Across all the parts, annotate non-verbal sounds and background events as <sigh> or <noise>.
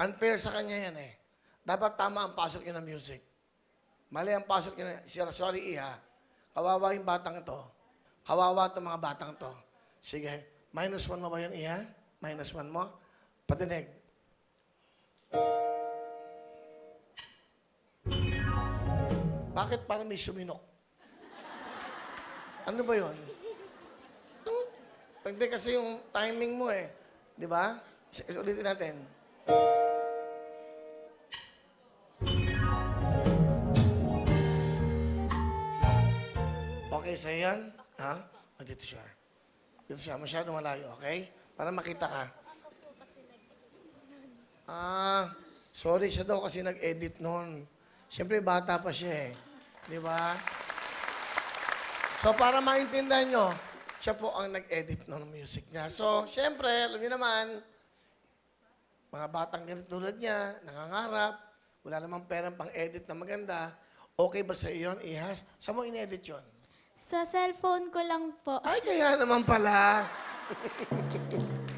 Unfair sa kanya yan eh. Dapat tama ang pasok niya ng music. Mali ang pasok niya. Sir, sorry iha. Kawawa yung batang ito. Kawawa itong mga batang ito. Sige, minus one mo ba yun iha? Minus one mo? Patinig. Bakit parang may suminok? Ano ba? Hmm? Hindi kasi yung timing mo eh. Di ba? Ulitin natin. Okay sa'yo yan? Ha? O, dito siya. Dito siya. Masyado malayo, okay? Para makita ka. Ah, sorry siya daw kasi nag-edit noon. Siyempre, bata pa siya eh. Di ba? So, para maintindihan nyo, siya po ang nag-edit ng music niya. So, siyempre, alam niyo naman, mga batang ganito tulad niya, nangangarap, wala namang perang pang-edit na maganda, okay ba sa iyo yun, ihas? Saan mo in-edit yun? Sa cellphone ko lang po. Ay, kaya naman pala. <laughs>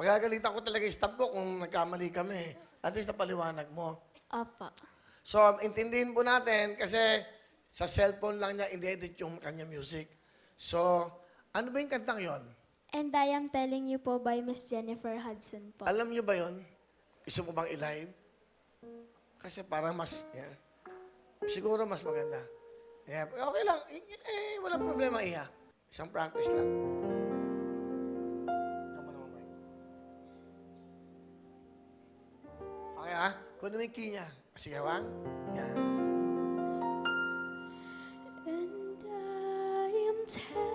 Magagalitan ko talaga yung staff ko kung nagkamali kami. At least napaliwanag mo. Opo. So, intindihin po natin kasi sa cellphone lang niya in-edit yung kanya music. So, ano ba yung kantang yon? And I am telling you po by Miss Jennifer Hudson po. Alam niyo ba yon? Gusto mo bang i-live? Kasi parang mas, yeah. siguro mas maganda. Yeah, okay lang. Eh, eh, walang problema, Iha. Isang practice lang. Kunin yung key niya. Sige, Wang. Yan. And I am telling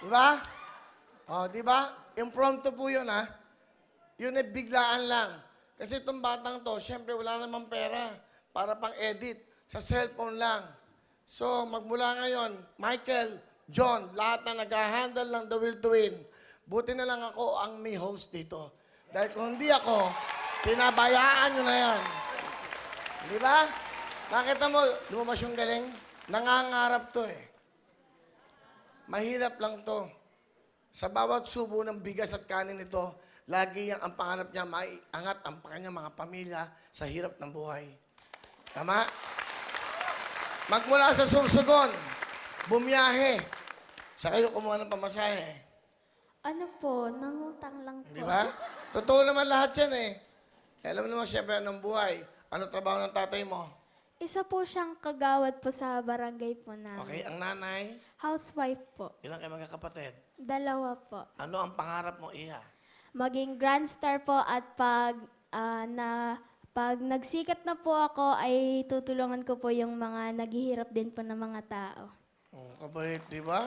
Di ba? Oh, di ba? Impromptu po yun, ha? Yun ay biglaan lang. Kasi itong batang to, syempre wala namang pera para pang edit. Sa cellphone lang. So, magmula ngayon, Michael, John, lahat na nag-handle ng The Will to Win. Buti na lang ako ang may host dito. Dahil kung hindi ako, pinabayaan nyo na yan. Di ba? Nakita mo, lumabas yung galing? Nangangarap to eh. Mahirap lang to. Sa bawat subo ng bigas at kanin nito, lagi yang ang pangarap niya maiangat ang kanyang mga pamilya sa hirap ng buhay. Tama? Magmula sa Sursugon, bumiyahe. Sa kayo kumuha ng pamasahe. Ano po, nangutang lang po. Di ba? Totoo naman lahat yan eh. Alam naman siyempre anong buhay. Ano trabaho ng tatay mo? Isa po siyang kagawad po sa barangay po namin. Okay, ang nanay, Housewife po. ilang kayo magkakapatid? Dalawa po. Ano ang pangarap mo, Iya? Maging grand star po at pag ah, na pag nagsikat na po ako ay tutulungan ko po yung mga naghihirap din po ng mga tao. Oh, kabait, di ba?